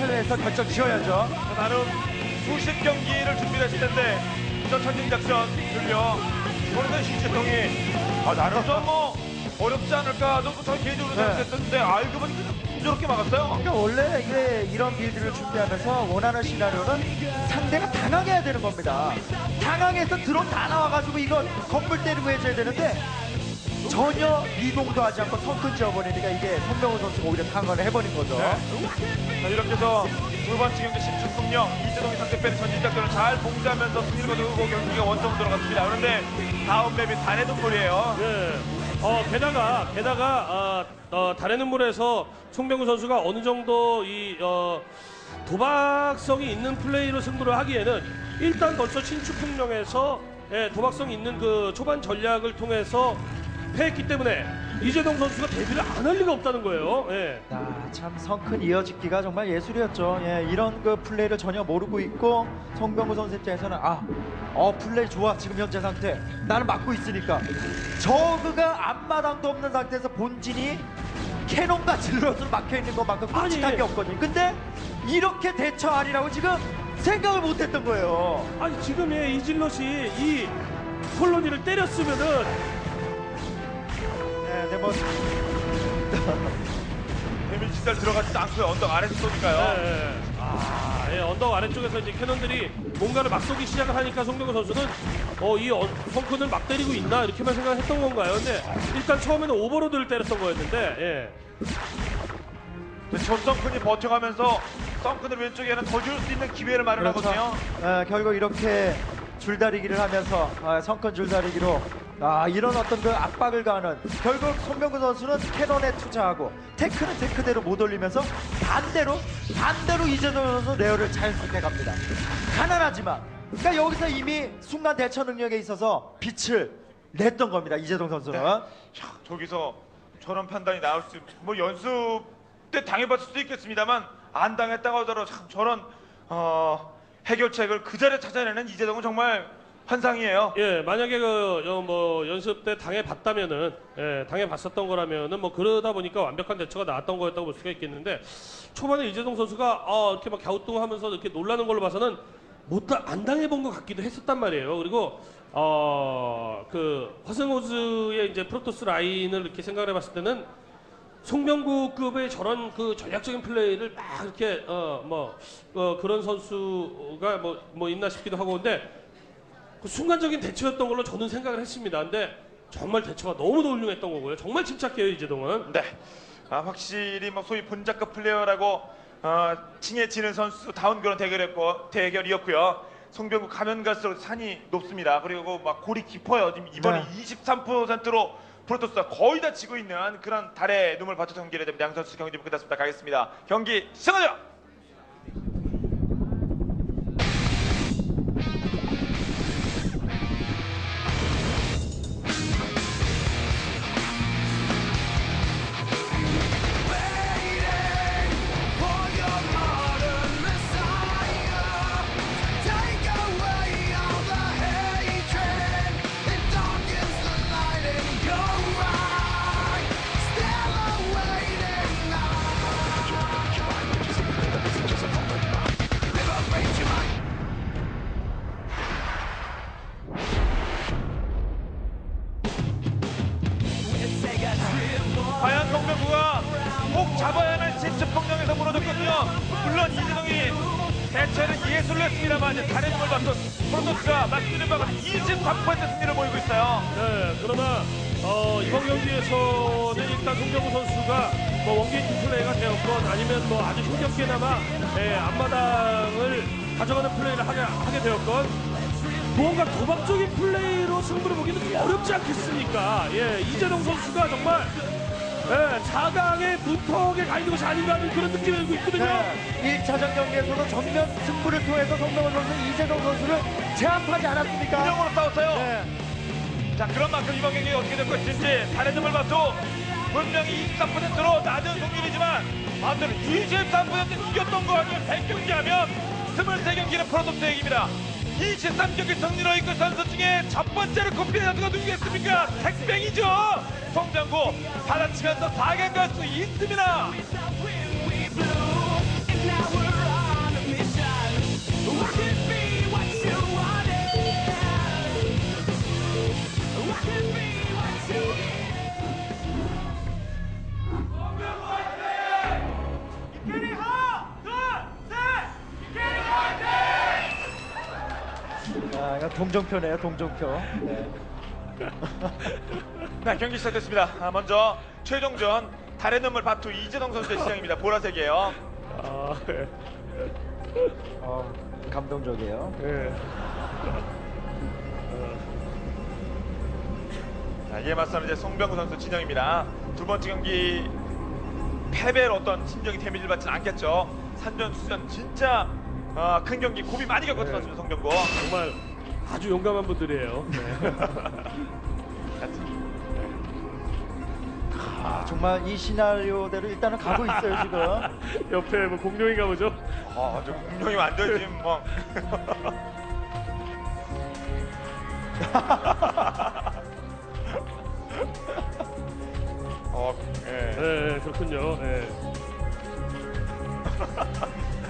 차례에서 결정 지어야죠. 나름 수십 경기를 준비했을 텐데 저 천진 작전 들려 그런데 신재동이 아 나름 좀뭐 어렵지 않을까 저도 저 개인적으로 네. 생각했었는데 알고 보니 저렇게 막았어요 그러니까 원래 이게 이런 빌드를 준비하면서 원하는 시나리오는 상대가 당황해야 되는 겁니다. 당황해서 드론 다 나와가지고 이거 건물 때리고 해줘야 되는데 전혀 이동도 하지 않고 성큰 지어버리니까 이게 손명호 선수가 오히려 당황을 해버린 거죠. 자, 이렇게 해서 두 번째 경기 신축풍령 이재동이 상대편의 전진작전을 잘 봉쇄하면서 승리를 거두고 경기가 원점 들어갔습니다 그런데 다음 맵이 단의 동굴이에요 예. 어, 게다가, 게다가, 아, 어, 달의 눈물에서 송병구 선수가 어느 정도 이, 어, 도박성이 있는 플레이로 승부를 하기에는 일단 벌써 신축풍령에서 예, 도박성 있는 그 초반 전략을 통해서 패했기 때문에 이재동 선수가 데뷔를 안 할 리가 없다는 거예요. 예. 아, 참 성큰 이어짓기가 정말 예술이었죠. 예, 이런 그 플레이를 전혀 모르고 있고 송병구 선수 입장에서는 아, 어 플레이 좋아 지금 현재 상태. 나는 막고 있으니까 저그가 앞마당도 없는 상태에서 본진이 캐논과 질럿으로 막혀 있는 것만큼 아니, 끔찍한 게 없거든요. 근데 이렇게 대처하리라고 지금 생각을 못했던 거예요. 아니, 지금 예, 이질럿이 이 콜로니를 때렸으면은 예, 네, 뭐 데미지 시설 들어가지도 않고요 언덕 아래서 쏘니까요 예. 아, 예, 언덕 아래쪽에서 이제 캐논들이 뭔가를 막 쏘기 시작을 하니까 송병구 선수는 어, 이 어, 펑크는 막 때리고 있나 이렇게만 생각했던 건가요? 근데 일단 처음에는 오버로드를 때렸던 거였는데 예. 전성큰이 버텨가면서 썬큰을 왼쪽에는 더 줄 수 있는 기회를 마련하거든요 어, 결국 이렇게 줄다리기를 하면서 아, 성큰 줄다리기로 아, 이런 어떤 그 압박을 가하는 결국 손병구 선수는 캐논에 투자하고 테크는 테크대로 못 올리면서 반대로 반대로 이재동 선수 레어를 잘 선택합니다. 가난하지만 그러니까 여기서 이미 순간 대처 능력에 있어서 빛을 냈던 겁니다. 이재동 선수는 야, 저기서 저런 판단이 나올 수, 뭐 연습 때 당해봤을 수도 있겠습니다만 안 당했다고 하더라도 참 저런 어, 해결책을 그 자리에 찾아내는 이재동은 정말 환상이에요. 예, 만약에 그, 어, 뭐, 연습 때 당해 봤다면은, 예, 당해 봤었던 거라면은, 뭐, 그러다 보니까 완벽한 대처가 나왔던 거였다고 볼 수가 있겠는데, 초반에 이재동 선수가, 어, 이렇게 막 갸우뚱하면서 이렇게 놀라는 걸로 봐서는, 못, 다- 안 당해 본 것 같기도 했었단 말이에요. 그리고, 어, 그, 화승호즈의 이제 프로토스 라인을 이렇게 생각을 해봤을 때는, 송병구급의 저런 그 전략적인 플레이를 막 이렇게, 어, 뭐, 어, 그런 선수가 뭐, 뭐 있나 싶기도 하고, 근데, 그 순간적인 대처였던 걸로 저는 생각을 했습니다. 근데 정말 대처가 너무 훌륭했던 거고요. 정말 침착해요 이재동은. 네. 아, 확실히 뭐 소위 본작급 플레이어라고 어, 칭해지는 선수 다운 그런 대결이었고 대결이었고요. 송병구 가면 갈수록 산이 높습니다. 그리고 막 골이 깊어요. 지금 이번에 네. 23%로 프로토스가 거의 다 지고 있는 그런 달의 눈물 받쳤던 경기를. 양 선수 경기 좀 끝났습니다. 가겠습니다. 경기 시작하죠. 어, 이번 경기에서는 일단 송병구 선수가 뭐 원게이트 플레이가 되었건 아니면 뭐 아주 힘겹게나마 예, 앞마당을 가져가는 플레이를 하게, 하게 되었건 무언가 도박적인 플레이로 승부를 보기는 좀 어렵지 않겠습니까? 예, 이재동 선수가 정말 예, 4강의 문턱에 가 있는 것이 아닌가 하는 그런 느낌이 들고 있거든요. 네, 1차전 경기에서도 정면 승부를 통해서 송병구 선수 이재동 선수를 제압하지 않았습니까? 운영으로 싸웠어요. 네. 자 그런 만큼 이번 경기 어떻게 될 것인지 점을 봐도 분명히 23%로 낮은 승률이지만 반대로 23% 이겼던 거 아니면 100경기 하면 23경기는 프로토스 얘기입니다. 23경기 승리로 이끈 선수 중에 첫 번째로 꼽히는 선수가 누구겠습니까? 택뱅이죠. 송병구 받아치면서 4강 갈 수 있습니다 동정표네요, 동정표. 네. 네, 경기 시작됐습니다. 아, 먼저 최종전 달의 눈물 바투 이재동 선수의 시장입니다. 보라색이에요. 아, 예. 어, 감동적이에요. 예. 자, 이에 맞서는 이제 송병구 선수 진영입니다. 두 번째 경기 패배로 어떤 심정이 데미지를 받지는 않겠죠. 산전 수전 진짜 어, 큰 경기 고비 많이 겪었던 네. 선수입니다. 송병구. 정말 아주 용감한 분들이에요. 네. 아, 정말 이 시나리오대로 일단은 가고 있어요, 지금. 옆에 뭐 공룡인가 보죠? 아, 저 공룡이 완전 지금 뭐. 어, 예. 네, 그렇군요. 예.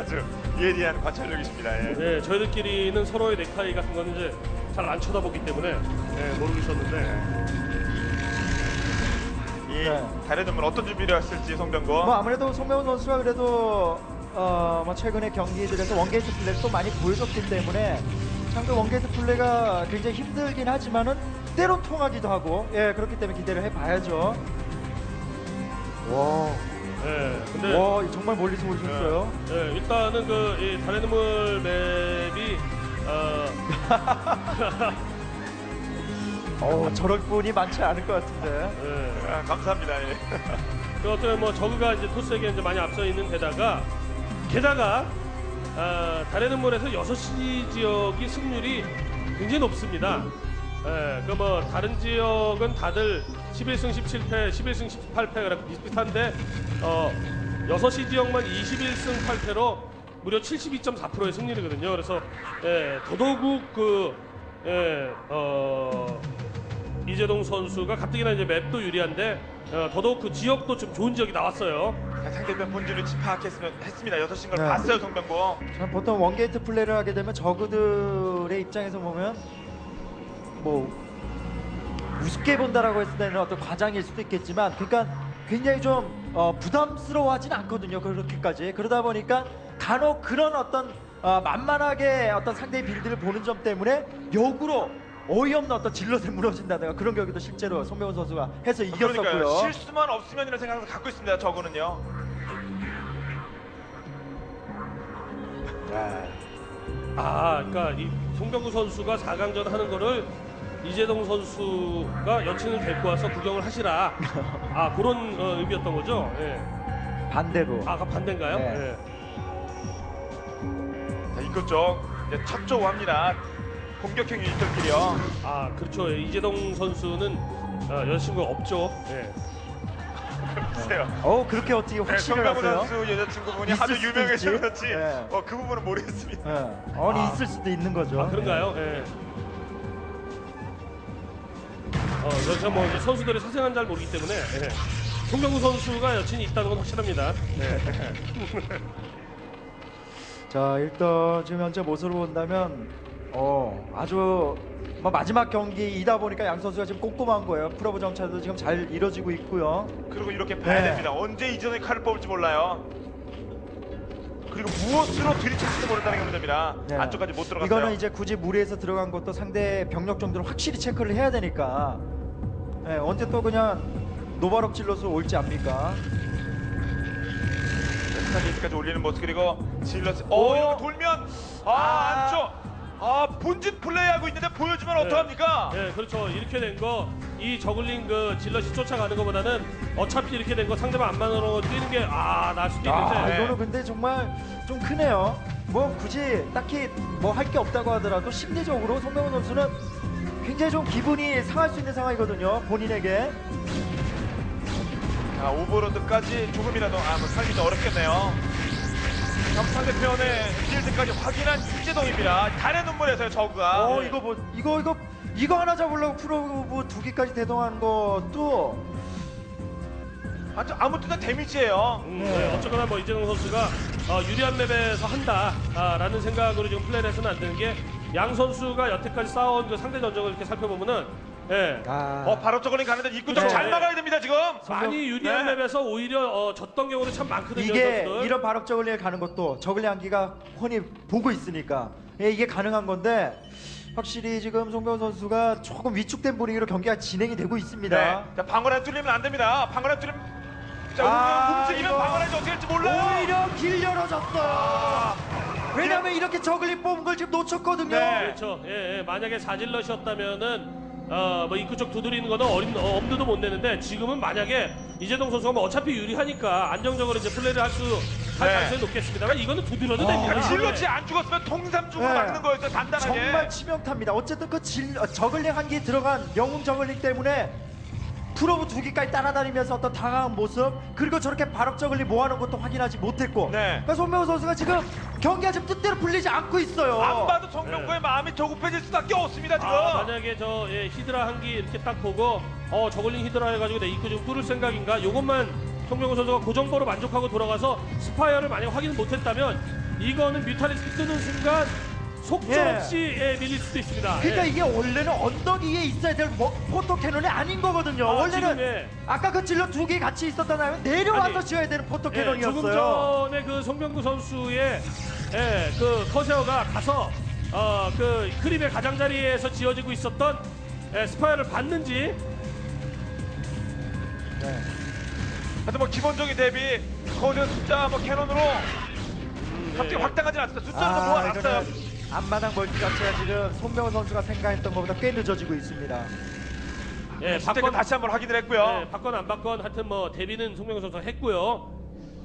아주 예리한 관찰력이십니다. 예. 네, 저희들끼리는 서로의 넥타이 같은 거는 이제 잘 안 쳐다보기 때문에 네, 모르겠었는데 이 네. 달의 눈물 어떤 준비를 했을지 송병구. 뭐 아무래도 송명훈 선수가 그래도 어, 뭐 최근에 경기들에서 원게이트 플레이를 또 많이 보여줬기 때문에 상대 원게이트 플레이가 굉장히 힘들긴 하지만은 때론 통하기도 하고 예 그렇기 때문에 기대를 해봐야죠. 와, 네, 근데 와 정말 멀리서 오셨어요. 네, 일단은 그 이 달의 눈물 맵이 어, 어, 저럴 분이 많지 않을 것 같은데. 네, 아, 감사합니다. 예. 그 어떤 뭐 저그가 이제 토스에게 이제 많이 앞서 있는 데다가 게다가 아, 달의 눈물에서 6시 지역이 승률이 굉장히 높습니다. 예, 그뭐 다른 지역은 다들 11승 17패, 11승 18패 그렇고 비슷비슷한데 어 6시 지역만 21승 8패로 무려 72.4%의 승률이거든요. 그래서 예, 더더욱 그 예, 어 이재동 선수가 가뜩이나 이제 맵도 유리한데 어, 더더욱 그 지역도 좀 좋은 지역이 나왔어요. 상대편 본질을 파악했으면 했습니다. 여섯 신걸 네. 봤어요, 송병구. 전 보통 원게이트 플레이를 하게 되면 저그들의 입장에서 보면 뭐 우습게 본다라고 했을 때는 어떤 과장일 수도 있겠지만 그러니까 굉장히 좀 어, 부담스러워하진 않거든요 그렇게까지 그러다 보니까 간혹 그런 어떤 어, 만만하게 어떤 상대의 빌드를 보는 점 때문에 역으로 어이없는 어떤 질럿에 무너진다든가 그런 경기도 실제로 송명훈 선수가 해서 이겼었고요 그러니까요. 실수만 없으면이라는 생각을 갖고 있습니다. 저거는요. 아, 그러니까 이 송병구 선수가 4강전 하는 거를 이재동 선수가 여친을 데리고 와서 구경을 하시라. 아, 그런 어, 의미였던 거죠. 예. 반대로 아, 반대인가요? 네. 예. 자, 이쪽 쪽 이제 첫쪽 합니다. 공격형 유닛들끼리요. 아, 그렇죠. 예, 이재동 선수는 어, 여자친구가 없죠. 예. 보세요. 어 그렇게 어떻게 네, 확신을 하세요? 선수 여자친구분이 있을 하도 수도 유명해서. 그렇지. 네. 어, 그 부분은 모르겠습니다. 예. 아니 아. 있을 수도 있는 거죠 아, 그런가요? 예. 어, 제가 뭐 이제 선수들의 사생활 잘 모르기 때문에 예. 송병구 선수가 여친이 있다는 건 확실합니다. 네. 자 일단 지금 현재 모습을 본다면 어 아주 뭐 마지막 경기이다 보니까 양 선수가 지금 꼼꼼한 거예요. 프로브 정찰도 지금 잘 이뤄지고 있고요. 그리고 이렇게 봐야 네. 됩니다. 언제 이전에 칼을 뽑을지 몰라요. 그리고 무엇으로 들이칠지도 모른다는 게 문제입니다. 네. 안쪽까지 못 들어갔어요. 이거는 이제 굳이 무리해서 들어간 것도 상대 병력 정도를 확실히 체크를 해야 되니까 예, 언제 또 그냥 노바롭 질러서 올지 압니까? 스타게이트까지 올리는 모습 그리고 질러스 오! 어 이렇게 돌면 아, 아. 안쪽 아 본진 플레이하고 있는데 보여주면 어떡합니까? 예, 그렇죠. 이렇게 된 거 이 저글링 그 질럿이 쫓아가는 것보다는 어차피 이렇게 된 거 상대방 안만으로 뛰는 게아 나을 수도 있는데 아, 네. 이거는 근데 정말 좀 크네요. 뭐 굳이 딱히 뭐 할 게 없다고 하더라도 심리적으로 송병훈 선수는 굉장히 좀 기분이 상할 수 있는 상황이거든요. 본인에게. 자 오버로드까지 조금이라도 아 뭐 살기 좀 어렵겠네요. 자, 상대편의 필드까지 확인한 이재동입니다. 달의 눈물에서요 저그가. 어 네. 이거 뭐 이거 이거 이거 하나 잡으려고 프로브 두 개까지 대동한 것도 아주 아무 때나 데미지예요. 음, 네, 어쨌거나 뭐 이재동 선수가 어, 유리한 맵에서 한다라는 생각으로 지금 플레이를 해서는 안 되는 게 양 선수가 여태까지 싸운 그 상대 전적을 이렇게 살펴보면은 예, 아, 어 바로 저걸링 가는데 입구 좀 네. 잘 막아야 됩니다 지금. 많이 유리한 네. 맵에서 오히려 어, 졌던 경우도 참 많거든요. 이게 선수들. 이런 발업 저글링을 가는 것도 저글링 한기가 훤히 보고 있으니까 예, 이게 가능한 건데 확실히 지금 송병호 선수가 조금 위축된 분위기로 경기가 진행이 되고 있습니다. 네. 자, 방어에 뚫리면 안 됩니다. 방어에 뚫리면 자, 아, 움직이면 이거. 방어에서 어떻게 될지 몰라요. 오히려 길 열어졌어요. 왜냐면 이렇게 저글링 뽑은 걸 지금 놓쳤거든요. 네. 그렇죠. 예, 예. 만약에 사질럿이었다면은 어, 뭐 입구 쪽 두드리는 거는 어린 어, 엄두도 못 내는데 지금은 만약에 이재동 선수가 뭐 어차피 유리하니까 안정적으로 이제 플레이를 할 수할 네. 가능성이 높겠습니다만 이거는 두드려도 아, 됩니다. 질럿이 안 죽었으면 통삼중으로 네. 막는 거였어요. 단단하게. 정말 치명타입니다. 어쨌든 그 질, 어, 저글링 한 개 들어간 영웅 저글링 때문에 프로브 두 개까지 따라다니면서 어떤 당황한 모습 그리고 저렇게 발업 저글링 모아놓은 것도 확인하지 못했고 네. 그러니까 손명호 선수가 지금 경기가 지금 뜻대로 풀리지 않고 있어요. 안 봐도 성병구의 네. 마음이 조급해질 수밖에 없습니다 지금. 아, 만약에 저 예, 히드라 한 기 이렇게 딱 보고 어 저글링 히드라 해가지고 내 입구 좀 뚫을 생각인가 요것만 송병호 선수가 그 정보로 만족하고 돌아가서 스파이어를 만약 확인 못했다면 이거는 뮤탈리스크 뜨는 순간 속절 없이 예, 밀릴 수도 있습니다. 그러니까 예. 이게 원래는 언덕 위에 있어야 될 뭐- 포토 캐논이 아닌 거거든요. 아, 원래는 지금, 예. 아까 그 질러 두 개 같이 있었다면 내려와서 아니, 지어야 되는 포토 예, 캐논이었어요. 조금 전에 그 송병구 선수의 예, 그 커세어가 가서 어, 그 크립의 가장자리에서 지어지고 있었던 예, 스파이어를 봤는지 네. 하여튼 뭐 기본적인 대비 거기서 숫자 뭐 캐논으로 갑자기 예. 확당하지 않습니다. 숫자를 좀 아, 모아놨어요. 이거는 앞마당 멀티 자체가 지금 손명호 선수가 생각했던 것보다 꽤 늦어지고 있습니다. 예, 실제 바건 다시 한번 확인을 했고요. 예, 바건 안 바건 하여튼 뭐 데뷔는 송병구 선수가 했고요.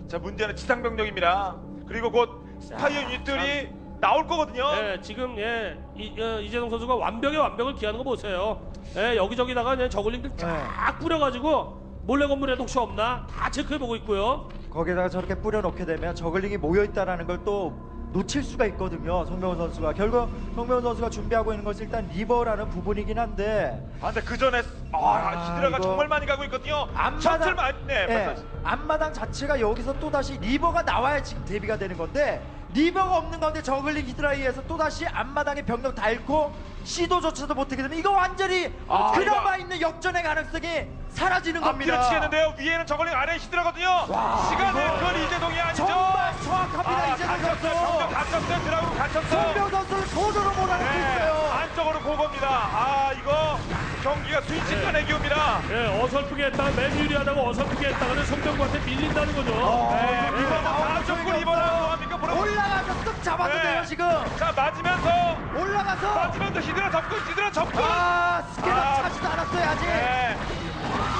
자 문제는 지상 병력입니다. 그리고 곧 스파이어 유닛들이 나올 거거든요. 예, 지금 예, 이, 어, 이재동 선수가 완벽에 완벽을 기하는 거 보세요. 예, 여기저기다가 그냥 저글링들 네. 쫙 뿌려가지고 몰래 건물에도 혹시 없나 다 체크해 보고 있고요. 거기다가 저렇게 뿌려놓게 되면 저글링이 모여있다는 걸또 놓칠 수가 있거든요. 송명호 선수가 결국 송명호 선수가 준비하고 있는 것은 일단 리버라는 부분이긴 한데 아 근데 그 전에 아, 아, 히드라가 이거- 정말 많이 가고 있거든요. 앞마당 셔틀만 네, 예. 앞마당 자체가 여기서 또 다시 리버가 나와야 지금 대비가 되는 건데 리버가 없는 가운데 저글링 히드라이에서 또 다시 앞마당에 병력 다 잃고 시도조차도 못하게 되면 이거 완전히 아, 그나마 있는 역전의 가능성이 사라지는 겁니다. 치겠는데요. 위에는 저걸링 아래에 히드라거든요. 와, 이거 그건 이재동이 아니죠. 정말 정확합니다 아, 이재동 갇혔어요. 갇혔어요. 드라고 갇혔어요. 송병 선수를 도저로 몰아내고 네, 있어요. 안쪽으로 고겁니다. 아 이거 경기가 순식간에 기옵니다. 예, 어설프게 했다가 맨 유리하다고 어설프게 했다가는 송병구한테 밀린다는 거죠. 네, 이거 리버 뭐 나오는 다 쫓고 소리가 리버를 없어요. 뭐합니까? 올라가서 쓱 잡았는데요 네. 지금 자 맞으면서 올라가서 맞으면서 히드라 접근 히드라 접근. 아 스케일 아. 차지도 않았어요 아직. 네.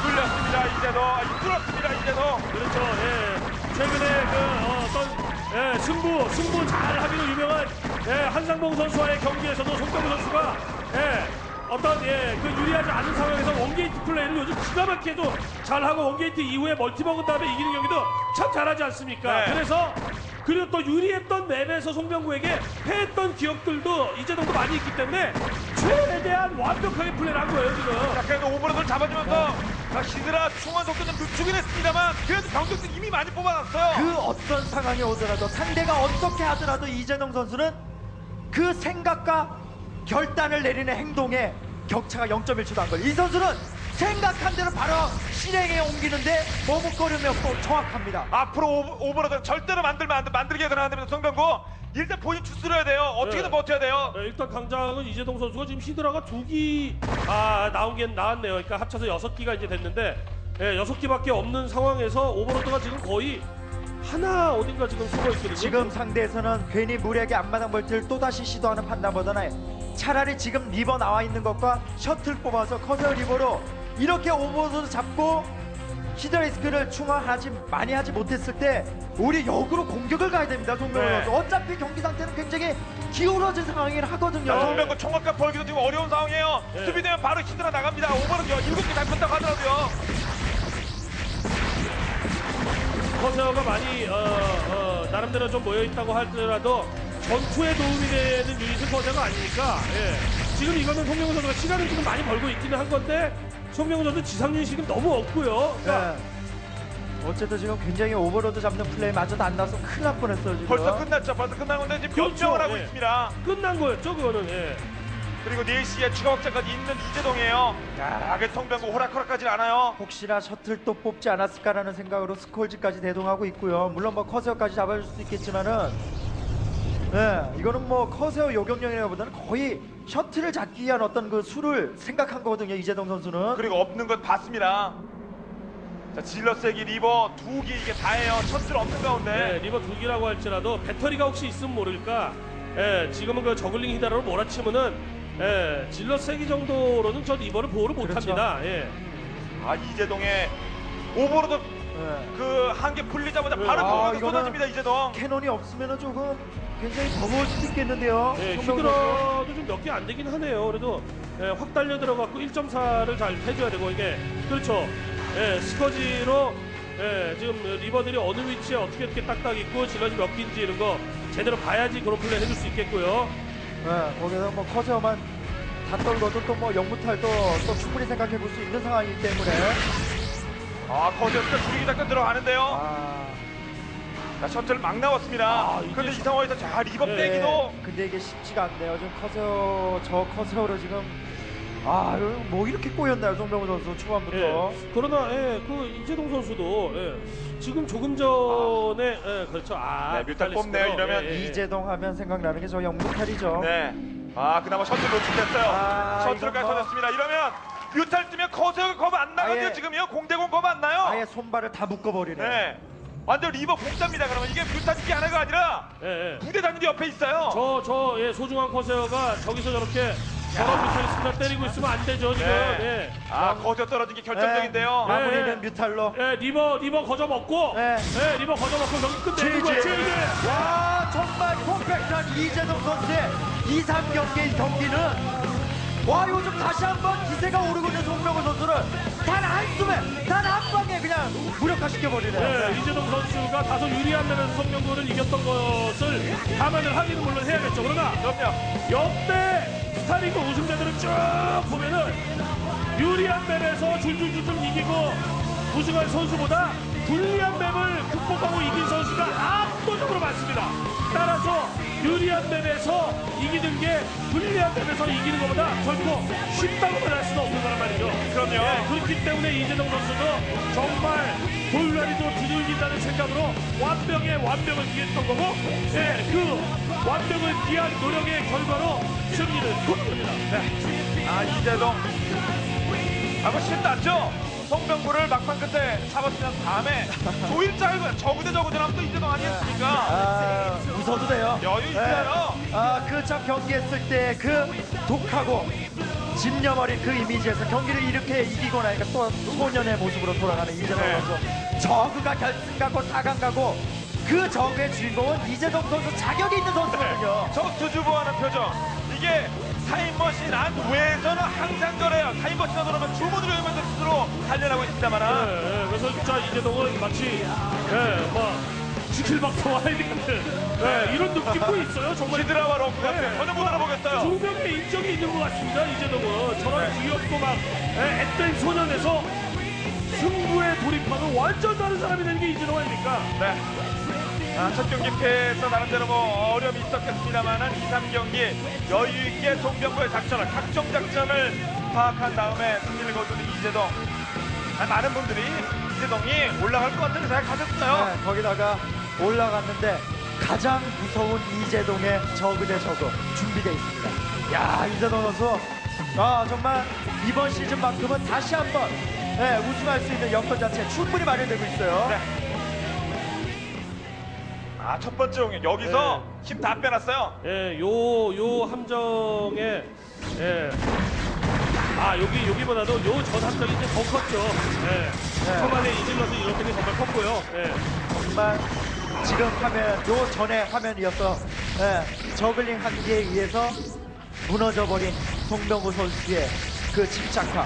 뚫렸습니다 이제도 아, 뚫었습니다 이제도. 그렇죠. 예. 최근에 그 어, 어떤 예, 승부 승부 잘 하기로 유명한 예, 한상봉 선수와의 경기에서도 송병구 선수가 예, 어떤 예, 그 유리하지 않은 상황에서 원게이트 플레이를 요즘 기가 막히게도 잘하고 원게이트 이후에 멀티 먹은 다음에 이기는 경기도 참 잘하지 않습니까? 네. 그래서 그리고 또 유리했던 맵에서 송병구에게 패했던 기억들도 이제도 많이 있기 때문에 최대한 완벽하게 플레이를 한 거예요 지금. 자 그래도 오버로드를 잡아주면서 자, 히드라 충원 속도는 늦추긴 했습니다만 그래도 병력들 이미 많이 뽑아놨어요. 그 어떤 상황이 오더라도 상대가 어떻게 하더라도 이재동 선수는 그 생각과 결단을 내리는 행동에 격차가 0.1초도 안 걸려. 이 선수는 생각한 대로 바로 실행에 옮기는데 머뭇거림이 없고 정확합니다. 앞으로 오버, 오버로드 절대로 만들면 안 돼. 만들게 안 됩니다. 송병구 일단 본인 추스려야 돼요. 어떻게든 네. 버텨야 돼요. 네, 일단 강장은 이재동 선수가 지금 히드라가 두 기, 아, 나온 게 나왔네요. 그러니까 합쳐서 여섯 기가 이제 됐는데, 예, 여섯 기밖에 없는 상황에서 오버로드가 지금 거의 하나 어딘가 지금 숨어 있거든요. 지금 상대에서는 괜히 무리하게 앞마당 멀티를 또다시 시도하는 판단보다는 차라리 지금 리버 나와 있는 것과 셔틀 뽑아서 커서 리버로 이렇게 오버로드 잡고 히드라이스크를 충원하지 많이 하지 못했을 때 우리 역으로 공격을 가야 됩니다 송병호 네. 선수 어차피 경기 상태는 굉장히 기울어진 상황이긴 하거든요 자, 송병구 총각과 벌기도 지금 어려운 상황이에요. 네. 수비되면 바로 히드라 나갑니다. 오버로드 일곱 개 잡혔다고 하더라고요. 커세어가 많이, 어, 어, 나름대로 좀 모여있다고 하더라도 전투에 도움이 되는 유닛은 커세어가 아니니까, 예. 지금 이거는 송명훈 선수가 시간을 지금 많이 벌고 있기는 한 건데, 송명훈 선수 지상 유닛이 지금 너무 없고요. 네. 어쨌든 지금 굉장히 오버로드 잡는 플레이마저도 안 나와서 큰일 날 뻔했어요 지금 벌써 끝났죠. 벌써 끝난 건데 지금 그렇죠. 변명을 하고 예. 있습니다. 끝난 거였죠, 그거는, 예. 그리고 4시에 추가 확장까지 있는 이재동이에요. 야, 그 송병구 호락호락하지 않아요. 혹시나 셔틀 또 뽑지 않았을까라는 생각으로 스콜지까지 대동하고 있고요. 물론 뭐 커세어까지 잡아줄 수도 있겠지만은 네, 이거는 뭐 커세어 요격령이라기보다는 거의 셔틀을 잡기 위한 어떤 그 수를 생각한 거거든요. 이재동 선수는. 그리고 없는 것 봤습니다. 자, 질러세기 리버 두 개 이게 다예요. 첫줄 없는 네, 가운데. 리버 두 기라고 할지라도 배터리가 혹시 있으면 모를까. 예, 지금은 그 저글링 히다라로 몰아치면은 예, 질러 세기 정도로는 저 리버를 보호를 그렇죠. 못합니다. 예. 아 이재동의 오버로드 네. 그 한 개 풀리자마자 바로 아, 아, 이거는- 쏟아집니다 이재동. 캐논이 없으면은 조금 굉장히 버거울 수도 있겠는데요. 예, 송병구 선수. 히드라도 좀 몇 개 안 되긴 하네요. 그래도 예, 확 달려 들어갔고 1.4를 잘 해줘야 되고 이게 그렇죠. 예, 스커지로 예, 지금 리버들이 어느 위치에 어떻게 어떻게 딱딱 있고 질러지 몇 개인지 이런 거 제대로 봐야지 그런 플레이 해줄 수 있겠고요. 네, 거기서 뭐 커세어만 다 떨궈도 또 뭐 영무탈도 또 충분히 생각해 볼 수 있는 상황이기 때문에. 아 거기서 줄이기 작전 들어가는데요. 아, 자 셔틀 막 나왔습니다. 아, 이게 그런데 이 셔- 상황에서 자 리버 네. 빼기도 근데 이게 쉽지가 않네요. 지금 커세어 저 커세어로 지금 아, 이거 뭐 이렇게 꼬였나요, 송병우 선수 초반부터. 예, 그러나 예, 그 이재동 선수도 예, 지금 조금 전에 예, 그렇죠. 아, 네, 뮤탈. 뽑네요, 이러면. 예, 예, 예. 이재동 하면 생각나는 게 저 영무탈이죠. 네. 아 그나마 셔틀 놓치겠어요. 아, 셔틀까지 이건 뭐- 터졌습니다. 이러면 뮤탈 뜨면 거세가 겁안 나거든요. 아예- 지금요 공대공 겁안 나요. 아예 손발을 다 묶어버리네. 네. 완전 리버 공짜입니다. 그러면 이게 뮤탈 게 하나가 아니라 예, 예. 부대 단위 옆에 있어요. 저, 저, 예, 소중한 커세어가 저기서 저렇게 저런 뮤탈리스크가 때리고 있으면 안 되죠, 지금. 네. 예. 아 거세 떨어진 게 결정적인데요. 네. 마무리는 뮤탈로. 예, 리버, 리버 거저 먹고, 네. 예, 리버 거저 먹고 경기 끝내는. 와 정말 컴팩트한 이재동 선수의 2, 3경기 경기는 와 요즘 다시 한번 기세가 오르고 있는 송병호 선수를 단 한숨에 단 한 방에 그냥 무력화시켜버리네요. 예, 이재동 선수가 다소 유리한 면에서 성명구를 이겼던 것을 감안을 하기는 물론 해야겠죠. 그러나 그럼요. 역대 스타리그 우승자들을 쭉 보면은 유리한 맵에서 줄줄줄줄 이기고 우승한 선수보다 불리한 맵을 극복하고 이긴 선수가 압도적으로 많습니다. 따라서 유리한 맵에서 이기는 게 불리한 맵에서 이기는 것보다 결코 쉽다고 말할 수는 없는 거란 말이죠. 그럼요. 예, 그렇기 때문에 이재동 선수도 정말 돌라리도 두들긴다는 생각으로 완벽에 완벽을 기했던 거고 예, 그 완벽을 기한 노력의 결과로 승리를 거둔 겁니다. 네. 아 이재동. 아뭐 신났죠. 성병구를 막판 끝에 잡았으면 다음에 조일자 알고 저구대 저구대 하면 또 이재동 아니겠습니까? 아 웃어도 돼요. 여유 있어요. 아 그 참 경기했을 때 그 독하고 집념어린 그 이미지에서 경기를 이렇게 이기고 나니까 또 소년의 모습으로 돌아가는 이재동 네. 선수. 저그가 결승 가고 4강 가고 그 저그의 주인공은 이재동 선수 자격이 있는 선수거든요. 저 투주부하는 표정. 이게 타임머신 안 외에서는 항상 저래요. 타임머신 안으로면 주문을 외우면서 스스로 단련하고 있습니다만. 예, 예, 그래서 진짜 이재동은 마치 예, 뭐 지킬박터 와이드같은 예, 이런 느낌도 있어요. 정말 히드라와 같은 네. 전혀 못 알아보겠어요. 두 명의 인정이 있는 것 같습니다. 이재동은 저런 귀엽고 막 예, 앳된 소년에서 승부에 돌입하는 완전 다른 사람이 되는 게 이재동 아닙니까? 네. 아, 첫 경기 패에서 나름대로 뭐 어려움이 있었겠습니다만은 2, 3경기 여유 있게 송병구의 작전을 각종 작전을 파악한 다음에 승리를 거두는 이재동. 아, 많은 분들이 이재동이 올라갈 것 같다는 생각하셨어요. 네, 거기다가 올라갔는데 가장 무서운 이재동의 저그 대 저그 준비되어 있습니다. 야 이재동 선수 아 정말 이번 시즌만큼은 다시 한번 네, 우승할 수 있는 여건 자체 충분히 마련되고 있어요. 네. 아, 첫 번째 공격 여기서 힘 다 빼놨어요. 예, 요, 요 함정에, 예. 아, 여기, 여기보다도 요 전 함정이 이제 더 컸죠. 예. 네. 초반에 이질러서 이렇게 게 정말 컸고요. 예. 정말 지금 화면 요 전에 화면이어서 예, 저글링 한 개에 의해서 무너져버린 송병호 선수의 그 집착함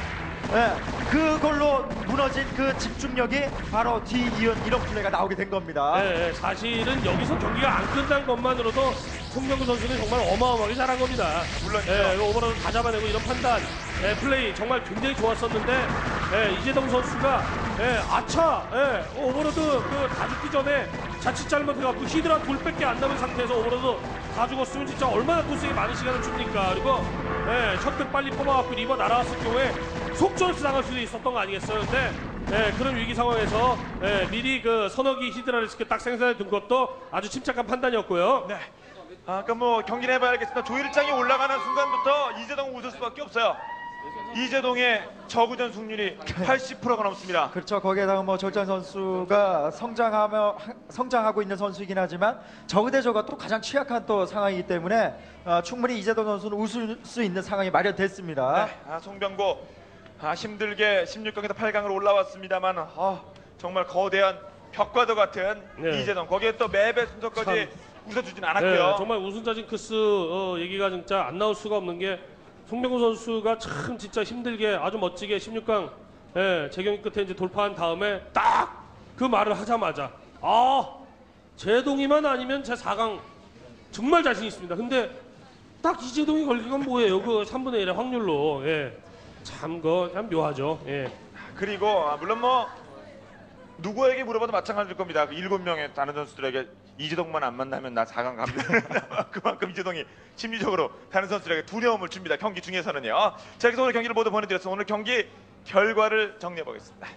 예, 그걸로 무너진 그 집중력이 바로 뒤이은 이런 플레이가 나오게 된 겁니다. 예, 예. 사실은 여기서 경기가 안 끝난 것만으로도 송병구 선수는 정말 어마어마하게 잘한 겁니다. 물론이죠. 예, 이거 오버로드 다 잡아내고 이런 판단, 예, 플레이 정말 굉장히 좋았었는데 예, 이재동 선수가 예, 아차, 예, 오버로드 그다 죽기 전에 자칫 잘못해갖고 히드라 둘밖에 안 남은 상태에서 오버로드 다 죽었으면 진짜 얼마나 고생이 많은 시간을 줍니까? 그리고 예, 셔틀 빨리 뽑아갖고 리버 날아왔을 경우에 속전없이 당할 수도 있었던 거 아니겠어요? 근데 예, 그런 위기 상황에서 예, 미리 그 서너 기 히드라 리스크 딱 생산해 둔 것도 아주 침착한 판단이었고요. 네. 아, 그뭐 경기를 해봐야겠습니다. 조일장이 올라가는 순간부터 이재동 웃을 수밖에 없어요. 이재동의 저구전 승률이 80%가 넘습니다. 그렇죠. 거기에다가 뭐 절장 선수가 성장하며 하- 성장하고 있는 선수이긴 하지만 저그대저가 또 가장 취약한 또 상황이기 때문에 어, 충분히 이재동 선수는 웃을 수 있는 상황이 마련됐습니다. 네, 아, 송병고 아, 힘들게 16강에서 8강으로 올라왔습니다만 아, 정말 거대한 벽과도 같은 네. 이재동 거기에 또 매배 순서까지 웃어주진 않았고요. 네, 정말 우승자 징크스 어, 얘기가 진짜 안 나올 수가 없는 게 송병구 선수가 참 진짜 힘들게 아주 멋지게 16강 예, 재경기 끝에 이제 돌파한 다음에 딱 그 말을 하자마자 아 제동이만 아니면 제 4강 정말 자신 있습니다. 근데 딱 이재동이 걸린 건 뭐예요? 그 3분의 1의 확률로 예. 참 그거 참 묘하죠. 예. 그리고 아, 물론 뭐 누구에게 물어봐도 마찬가지일 겁니다. 그 일곱 명의 다른 선수들에게 이재동만 안 만나면 나 4강 갑니다. 그만큼 이재동이 심리적으로 다른 선수들에게 두려움을 줍니다. 경기 중에서는요. 자, 그래서 오늘 경기를 모두 보내드렸습니다. 오늘 경기 결과를 정리해 보겠습니다.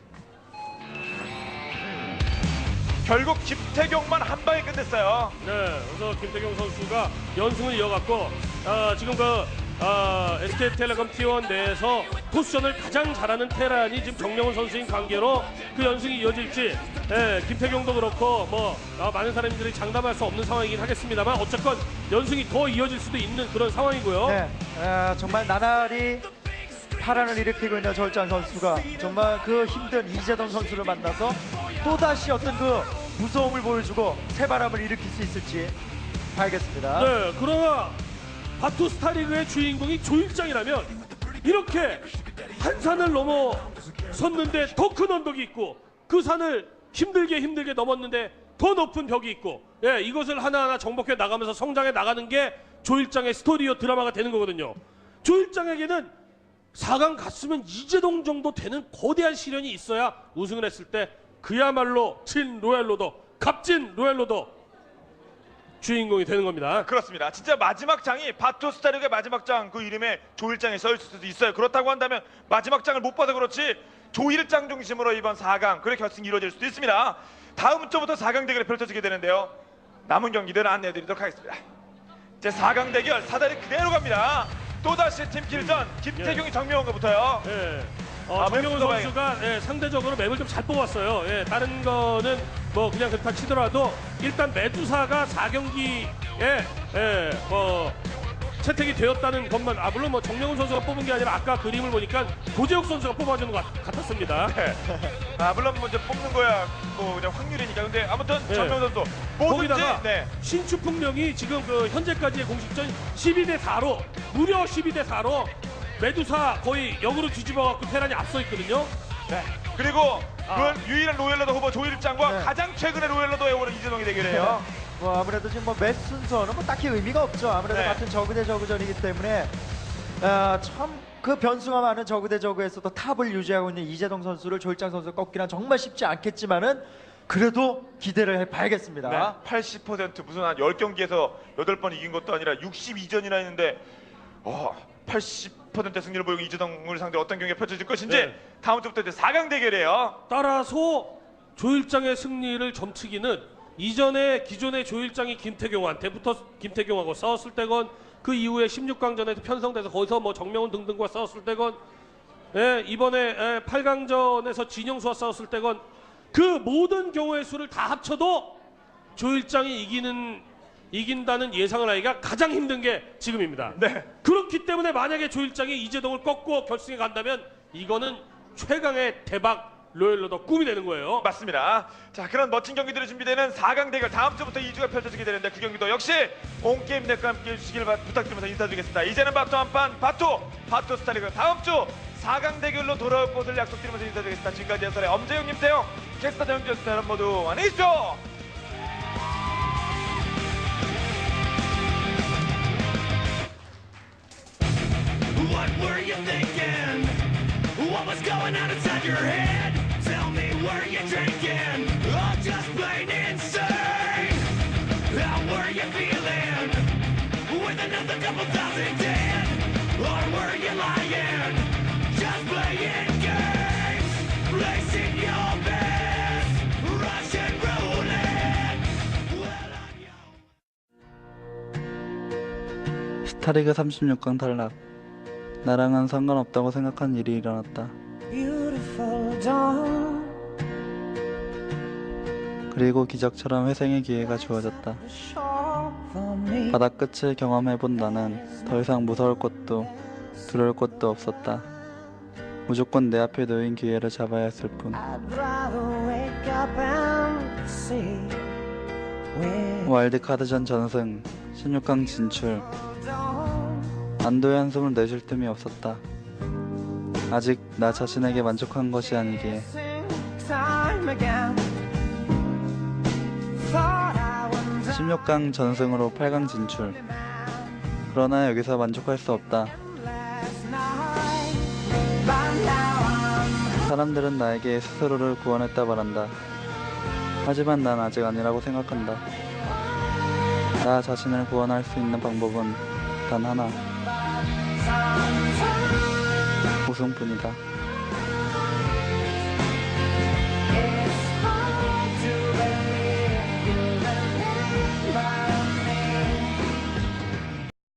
결국 김태경만 한 방에 끝냈어요. 네, 그래서 김태경 선수가 연승을 이어갔고 아, 지금 그 아, SK텔레콤 T1 내에서 포지션을 가장 잘하는 테란이 지금 정명훈 선수인 관계로 그 연승이 이어질지 예, 김태경도 그렇고 뭐 아, 많은 사람들이 장담할 수 없는 상황이긴 하겠습니다만 어쨌건 연승이 더 이어질 수도 있는 그런 상황이고요. 네, 아, 정말 나날이 파란을 일으키고 있는 절장 선수가 정말 그 힘든 이재동 선수를 만나서 또 다시 어떤 그 무서움을 보여주고 새바람을 일으킬 수 있을지 봐야겠습니다. 네, 그러나 바투 스타리그의 주인공이 조일장이라면 이렇게 한 산을 넘어 섰는데 더 큰 언덕이 있고 그 산을 힘들게 힘들게 넘었는데 더 높은 벽이 있고 예, 이것을 하나하나 정복해 나가면서 성장해 나가는 게 조일장의 스토리어 드라마가 되는 거거든요. 조일장에게는 4강 갔으면 이재동 정도 되는 거대한 시련이 있어야 우승을 했을 때 그야말로 친 로얄로더 값진 로얄로더 주인공이 되는 겁니다. 그렇습니다. 진짜 마지막 장이 바토스타르의 마지막 장 그 이름에 조일장이 써 있을 수도 있어요. 그렇다고 한다면 마지막 장을 못 봐서 그렇지 조일장 중심으로 이번 4강 그래 결승이 이루어질 수도 있습니다. 다음 주부터 4강 대결이 펼쳐지게 되는데요. 남은 경기들 안내해드리도록 하겠습니다. 제 4강 대결 사다리 그대로 갑니다. 또다시 팀킬전 김태경이 정명원과 붙어요. 예. 어, 아, 정명훈 맵도 선수가 예, 상대적으로 맵을 좀 잘 뽑았어요. 예, 다른 거는 뭐 그냥 그렇다 치더라도 일단 메두사가 4경기에 예, 뭐 채택이 되었다는 것만 아 물론 뭐 정명훈 선수가 뽑은 게 아니라 아까 그림을 보니까 도재욱 선수가 뽑아주는 것 같- 같았습니다. 네. 아 물론 뭐 이제 뽑는 거야 뭐 그냥 확률이니까 근데 아무튼 네. 정명 선수 뭐든지 네. 신추풍령이 지금 그 현재까지의 공식전 12대 4로 무려 12대 4로 메두사 거의 역으로 뒤집어 갖고 테란이 앞서 있거든요. 네. 그리고 아. 로열, 유일한 로열러도 후보 조일장과 네. 가장 최근에 로열러도에 오른 이재동이 대결해요. 뭐 아무래도 지금 뭐맵 순서는 뭐 딱히 의미가 없죠. 아무래도 네. 같은 저그 대 저그전이기 때문에 아, 참그 변수가 많은 저그 대 저그에서도 탑을 유지하고 있는 이재동 선수를 조일장 선수 꺾기란 정말 쉽지 않겠지만은 그래도 기대를 해봐야겠습니다. 네. 80% 무슨 한 10경기에서 8번 이긴 것도 아니라 62전이나 했는데 어, 80% 승리를 보이고 이재동을 상대로 어떤 경기가 펼쳐질 것인지 네. 다음 주부터 이제 4강 대결이에요. 따라서 조일장의 승리를 점치기는 이전에 기존의 조일장이 김태경한테 붙어 김태경하고 싸웠을 때건 그 이후에 16강전에서 편성돼서 거기서 뭐 정명훈 등등과 싸웠을 때건 예, 이번에 예, 8강전에서 진영수와 싸웠을 때건 그 모든 경우의 수를 다 합쳐도 조일장이 이기는 이긴다는 예상을 하기가 가장 힘든 게 지금입니다. 네. 그렇기 때문에 만약에 조일장이 이재동을 꺾고 결승에 간다면 이거는 최강의 대박 로열로더 꿈이 되는 거예요. 맞습니다. 자, 그런 멋진 경기들이 준비되는 4강 대결 다음 주부터 2주가 펼쳐지게 되는데 그 경기도 역시 온게임 넷과 함께 해주시길 바- 부탁드리면서 인사드리겠습니다. 이제는 바토 한판 바토 바토 스타리그 다음 주 4강 대결로 돌아올 것을 약속드리면서 인사드리겠습니다. 지금까지 해설의 엄재영 님태영 캐스터 정지였습니다. 여러분 모두 안녕히 계십시오. What were you thinking? What was going on inside your head? Tell me, were you drinking? Or just plain insane? How were you feeling? With another couple thousand dead? Or were you lying? Just playing games? Placing your bets? Russian roulette? Well, on your 스타리그 36강 탈락. 나랑은 상관없다고 생각한 일이 일어났다. 그리고 기적처럼 회생의 기회가 주어졌다. 바다 끝을 경험해본 나는 더 이상 무서울 것도 두려울 것도 없었다. 무조건 내 앞에 놓인 기회를 잡아야 했을 뿐. 와일드카드전 전승, 16강 진출. 안도의 한숨을 내쉴 틈이 없었다. 아직 나 자신에게 만족한 것이 아니기에 Sing time again. Thought I was 16강 전승으로 8강 진출. 그러나 여기서 만족할 수 없다. 사람들은 나에게 스스로를 구원했다 말한다. 하지만 난 아직 아니라고 생각한다. 나 자신을 구원할 수 있는 방법은 단 하나. 우승뿐이다.